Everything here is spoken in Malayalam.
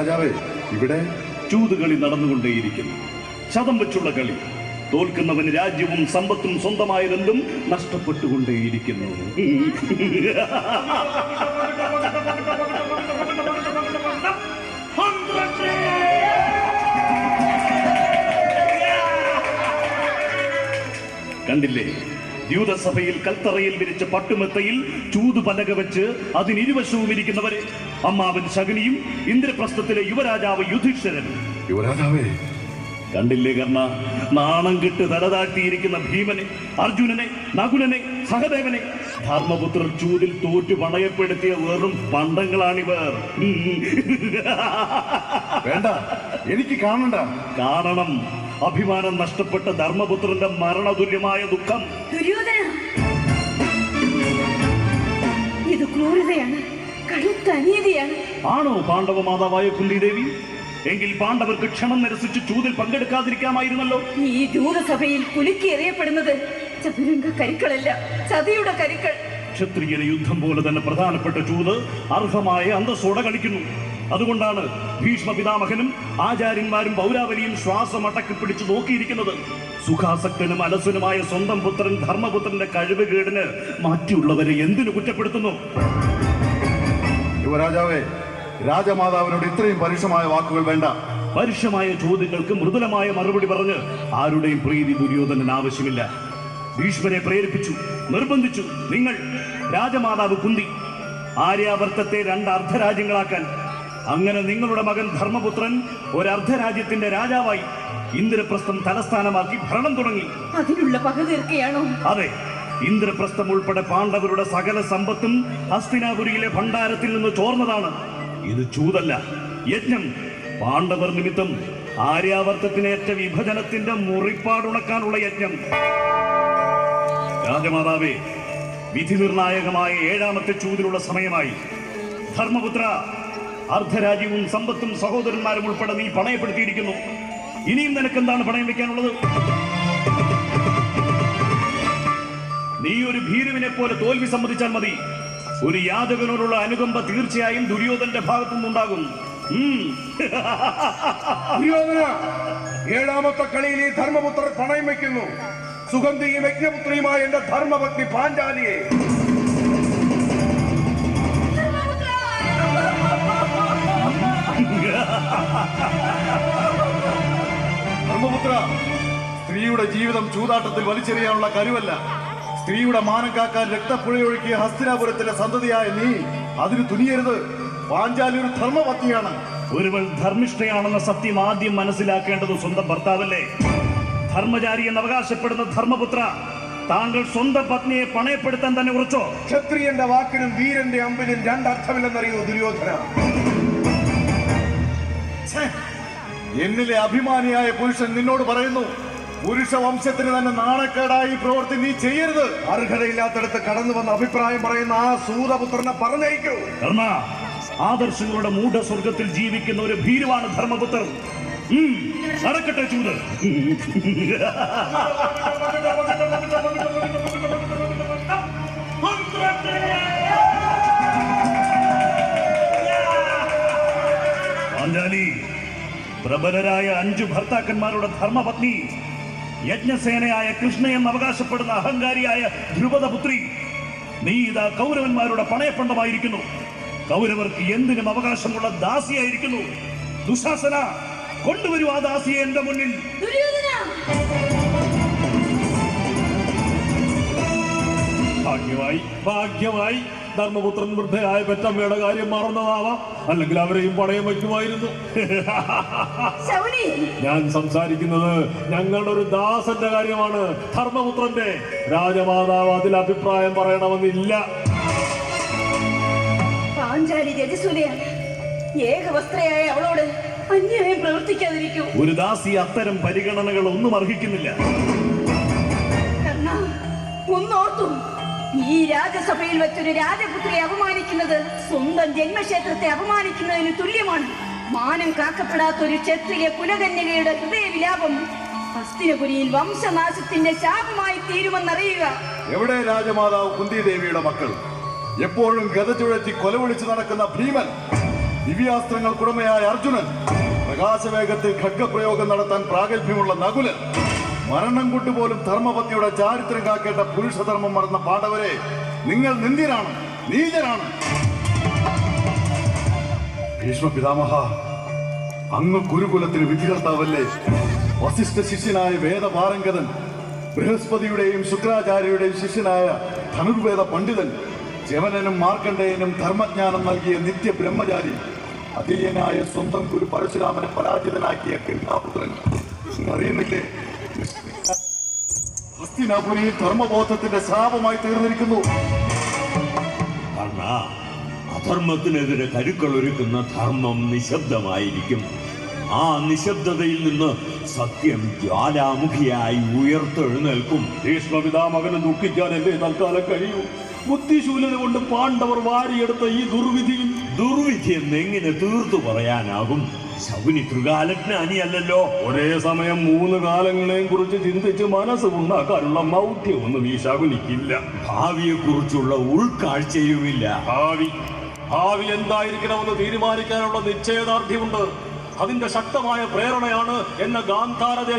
യുവരാജാവേ ഇവിടെ ചൂതുകളി നടന്നുകൊണ്ടേയിരിക്കുന്നു. ശതം വെച്ചുള്ള കളി. തോൽക്കുന്നവന് രാജ്യവും സമ്പത്തും സ്വന്തമായതെന്തും നഷ്ടപ്പെട്ടുകൊണ്ടേയിരിക്കുന്നു. കണ്ടില്ലേ? ദ്യൂതസഭയിൽ കൽത്തറയിൽ വിരിച്ച പട്ടുമെത്തയിൽ ചൂതുപലക വെച്ച് അതിനിരുവശവും ഇരിക്കുന്നവരെ അമ്മാവൻ ശകുനിയും ഇന്ദ്രപ്രസ്ഥത്തിലെ യുവരാജാവ് യുധിഷ്ഠരൻ. യുവരാജാവേ. കണ്ടില്ലേ കർണ നാണം കെട്ട് തലതാഴ്ത്തിയിരിക്കുന്ന ഭീമനെ അർജുനനെ നകുലനെ സഹദേവനെ. ധർമ്മപുത്രൻ ചൂതിൽ തോറ്റു പണയപ്പെടുത്തിയ വെറും പണ്ടങ്ങളാണിവർ. വേണ്ട എനിക്ക് കാണണ്ട. കാരണം അഭിമാനം നഷ്ടപ്പെട്ട ധർമ്മപുത്രന്റെ മരണതുല്യമായ ദുഃഖം. ദുര്യോധന ഇത് ക്രൂരതയാണ്. ആണോ പാണ്ഡവ മാതാവായ കുന്തിദേവി എങ്കിൽ പാണ്ഡവർക്ക് ക്ഷണം നിരസിച്ച് ചൂതിൽ പങ്കെടുക്കാതിരിക്കാമായിരുന്നല്ലോ. ഈ ദൂതസഭയിൽ കുലുക്കി എറിയപ്പെടുന്നത് ചതുരംഗ കരുക്കളല്ല ചതിയുടെ കരുക്കൾ. ക്ഷത്രിയന് യുദ്ധം പോലെ തന്നെ പ്രധാനപ്പെട്ട ചൂത് അർഹമായ അന്തസ്സോടെ കളിക്കുന്നു. അതുകൊണ്ടാണ് ഭീഷ്മ പിതാമഹനും ആചാര്യന്മാരും പൗരാവലിയും ശ്വാസം അടക്കി പിടിച്ചു നോക്കിയിരിക്കുന്നത്. സുഖാസക്തനും അലസനുമായ സ്വന്തം പുത്രൻ ധർമ്മപുത്രന്റെ കഴിവുകേടിന് മാറ്റിയുള്ളവരെ എന്തിനു കുറ്റപ്പെടുത്തുന്നു? യുവരാജാവേ രാജമാതാവിനോട് ഇത്രയും പരുഷമായ വാക്കുകൾ വേണ്ട. പരുഷമായ ചോദ്യങ്ങൾക്ക് മൃദുലമായ മറുപടി പറഞ്ഞ് ആരുടെയും പ്രീതി ദുര്യോധനൻ ആവശ്യമില്ല. ഭീഷ്മരെ പ്രേരിപ്പിച്ചു നിർബന്ധിച്ചു. നിങ്ങൾ രാജമാതാവ് കുന്തി ആര്യാവർത്തത്തെ രണ്ട് അർദ്ധരാജ്യങ്ങളാക്കാൻ. അങ്ങനെ നിങ്ങളുടെ മകൻ ധർമ്മപുത്രൻ ഒരർദ്ധരാജ്യത്തിന്റെ അർദ്ധരാജ്യത്തിന്റെ രാജാവായി ഇന്ദ്രപ്രസ്ഥം തലസ്ഥാനമാക്കി ഭരണം തുടങ്ങി. അതിനുള്ള പക തീർക്കുകയാണോ അതെ. ഇന്ദ്രപ്രസ്ഥം ഉൾപ്പെടെ പാണ്ഡവരുടെ സകല സമ്പത്തും ഹസ്തിനാപുരിയിലെ ഭണ്ഡാരത്തിൽ നിന്ന് ചോർന്നതാണ്. ഇത് ചൂതല്ല. യജ്ഞം. പാണ്ഡവർ നിമിത്തം ആര്യാവർത്തത്തിനേറ്റ വിഭജനത്തിന്റെ മുറിപ്പാടുണക്കാനുള്ള യജ്ഞം. രാജമാതാവേ വിധി നിർണായകമായ ഏഴാമത്തെ ചൂതിലുള്ള സമയമായി. ധർമ്മപുത്ര അർദ്ധരാജ്യവും സമ്പത്തും സഹോദരന്മാരും ഉൾപ്പെടെ നീ പണയപ്പെടുത്തിയിരിക്കുന്നു. ഇനിയും നിനക്ക് എന്താണ് പണയം വെക്കാനുള്ളത്? നീ ഒരു ഭീരുവിനെ പോലെ തോൽവി സമ്മതിച്ചാൽ മതി. ഒരു യാദവനോടുള്ള അനുകമ്പ തീർച്ചയായും ദുര്യോധന്റെ ഭാഗത്തു നിന്നുണ്ടാകും. ദുര്യോധന ഏഴാമത്തെ കളിയിൽ ഈ ധർമ്മപുത്രർ പണയം വയ്ക്കുന്നു. സുഗന്ധിയും യജ്ഞപുത്രിയുമായ എന്റെ ധർമ്മപത്നി പാഞ്ചാലിയെ ധർമ്മപുത്ര സ്ത്രീയുടെ ജീവിതം ചൂതാട്ടത്തിൽ വലിച്ചെറിയാനുള്ള കരുവല്ല. സ്ത്രീയുടെ മാനം കാക്കാൻ രക്തപ്പുഴയൊഴുക്കിയ ഹസ്തിനാപുരത്തിന്റെ സന്തതിയായ നീ അതിന് തുനിയരുത്. പാഞ്ചാലി ഒരു ധർമ്മപത്നിയാണ് ഒരുവൾ ധർമ്മിഷ്ഠയാണെന്ന സത്യം ആദ്യം മനസ്സിലാക്കേണ്ടത് സ്വന്തം ഭർത്താവല്ലേ? ധർമ്മചാരി എന്ന് അവകാശപ്പെടുന്ന ധർമ്മപുത്ര താങ്കൾ സ്വന്തം പത്നിയെ പണയപ്പെടുത്താൻ തന്നെ കുറിച്ചോ ക്ഷത്രിയന്റെ വാക്കിനും വീരന്റെ അമ്പിനും രണ്ടർത്ഥമില്ലെന്നറിയോ ദുര്യോധന? എന്നിലെ അഭിമാനിയായ പുരുഷൻ നിന്നോട് പറയുന്നു പുരുഷ വംശത്തിന് തന്നെ നാണക്കേടായി പ്രവർത്തി നീ ചെയ്യരുത്. അർഹതയില്ലാത്തടത്ത് കടന്നു വന്ന അഭിപ്രായം പറയുന്ന ആ സൂതപുത്രനെ പറഞ്ഞയക്കൂ. ധർമ്മ ആദർശങ്ങളുടെ മൂഢസ്വർഗത്തിൽ ജീവിക്കുന്ന ഒരു ഭീരുവാണ് ധർമ്മപുത്രൻ. നടക്കട്ടെ ചൂത് പ്രബലരായ അഞ്ചു ഭർത്താക്കന്മാരുടെ ധർമ്മപത്നി യജ്ഞസേനയായ കൃഷ്ണ എന്ന് അവകാശപ്പെടുന്ന അഹങ്കാരിയായ ധ്രുപദപുത്രി നീ ഇതാ കൗരവന്മാരുടെ പണയപ്പണ്ടമായിരിക്കുന്നു. കൗരവർക്ക് എന്തിനും അവകാശമുള്ള ദാസിയായിരിക്കുന്നു. ദുശാസന കൊണ്ടുവരുവാ ആ ദാസിയെ എന്റെ മുന്നിൽ. ഭാഗ്യമായി ഭാഗ്യമായി. ധർമ്മപുത്രൻ വൃദ്ധയായ പെറ്റമ്മയുടെ കാര്യം മറന്നതാവാം. അല്ലെങ്കിൽ അവരെയും പണയം വയ്ക്കുമായിരുന്നു. ഞാൻ സംസാരിക്കുന്നത് ഞങ്ങളുടെ ഒരു ദാസന്റെ കാര്യമാണ്. ധർമ്മപുത്രന്റെ രാജമാതാവ് അതിൽ അഭിപ്രായം പറയണമെന്നില്ല. പാഞ്ചാലി രജസുലയാണ് ഏകവസ്ത്രയായ അവളോട് അന്യായം പ്രവർത്തിക്കാതിരിക്കൂ. ഒരു ദാസി അത്തരം പരിഗണനകൾ ഒന്നും അർഹിക്കുന്നില്ല. രാജസഭയിൽ വെച്ചൊരു രാജപുത്രിയെ അപമാനിക്കുന്നത് സ്വന്തം ജന്മക്ഷേത്രത്തെ അപമാനിക്കുന്നതിന് തുല്യമാണ്. മാനം കാക്കപ്പെടാത്ത ഒരു ക്ഷത്രിയ കുലകന്യകയുടെ ഹൃദയവിലാപം ഹസ്തിനപുരിയിൽ വംശനാശത്തിന്റെ ശാപമായി തീരുമെന്നറിയുക. എവിടെ രാജമാതാവ് കുന്തി ദേവിയുടെ മക്കൾ? എപ്പോഴും ഗത കൊലവിളിച്ചു നടക്കുന്ന ഭീമൻ ദിവ്യാസ്ത്രങ്ങൾ ദിവ്യാസ്ത്രങ്ങൾക്കുടമയായ അർജുനൻ പ്രകാശവേഗത്തിൽ ഖഡ്ഗപ്രയോഗം നടത്താൻ പ്രാഗൽഭ്യമുള്ള നകുലൻ മരണം കൊണ്ടുപോലും ധർമ്മപത്നിയുടെ ചാരിത്രം കാക്കേണ്ട പുരുഷധർമ്മം മറന്ന പാണ്ഡവരെ നിങ്ങൾ നിന്ദ്യരാണ് നീചരാണ്. ഭീഷ്മ പിതാമഹ അങ്ങ് ഗുരുകുലത്തിന് വിധികർത്താവല്ലേ? വസിഷ്ഠ ശിഷ്യനായ വേദപാരംഗതൻ ബൃഹസ്പതിയുടെയും ശുക്രാചാര്യയുടെയും ശിഷ്യനായ ധനുർവേദ പണ്ഡിതൻ ജവനനും മാർക്കണ്ഡേയനും ധർമ്മജ്ഞാനം നൽകിയ നിത്യ ബ്രഹ്മചാരി അതീയനായ സ്വന്തം ഗുരു പരശുരാമനെ പരാജിതനാക്കിയ കൃഷ്ണാപുത്രൻ അറിയുന്നില്ലേ? ഹസ്തിനാപുരിയിൽ ധർമ്മബോധത്തിന്റെ ശാപമായി തീർന്നിരിക്കുന്നു. അധർമ്മത്തിനെതിരെ കരുക്കൾ ഒരുക്കുന്ന ധർമ്മം നിശബ്ദമായിരിക്കും. ആ നിശബ്ദതയിൽ നിന്ന് സത്യം ജ്വാലാമുഖിയായി ഉയർത്തെഴുന്നേൽക്കും. ഭീഷ്മപിതാമകനെ ദുഃഖിക്കാൻ ദുഃഖിക്കാനല്ലേ തൽക്കാലം കഴിയൂ. ബുദ്ധിശൂന്യത കൊണ്ട് പാണ്ഡവർ വാരിയെടുത്ത ഈ ദുർവിധിയും ദുർവിധി എന്ന് എങ്ങനെ തീർത്തു പറയാനാകും? ശകുനി ത്രികാലജ്ഞാനിയല്ലല്ലോ ഒരേ സമയം മൂന്ന് കാലങ്ങളെയും കുറിച്ച് ചിന്തിച്ച് മനസ്സ് ഉണ്ടാക്കാനുള്ള മൗഢ്യമൊന്നും ഈ ശകുനിക്കില്ല ഭാവിയെക്കുറിച്ചുള്ള ഉൾക്കാഴ്ചയുമില്ല. ഭാവി ഭാവി എന്തായിരിക്കണമെന്ന് തീരുമാനിക്കാനുള്ള നിശ്ചയദാർഢ്യമുണ്ട്. അതിന്റെ ശക്തമായ പ്രേരണയാണ് എന്ന ഗാന്ധാര ദേശ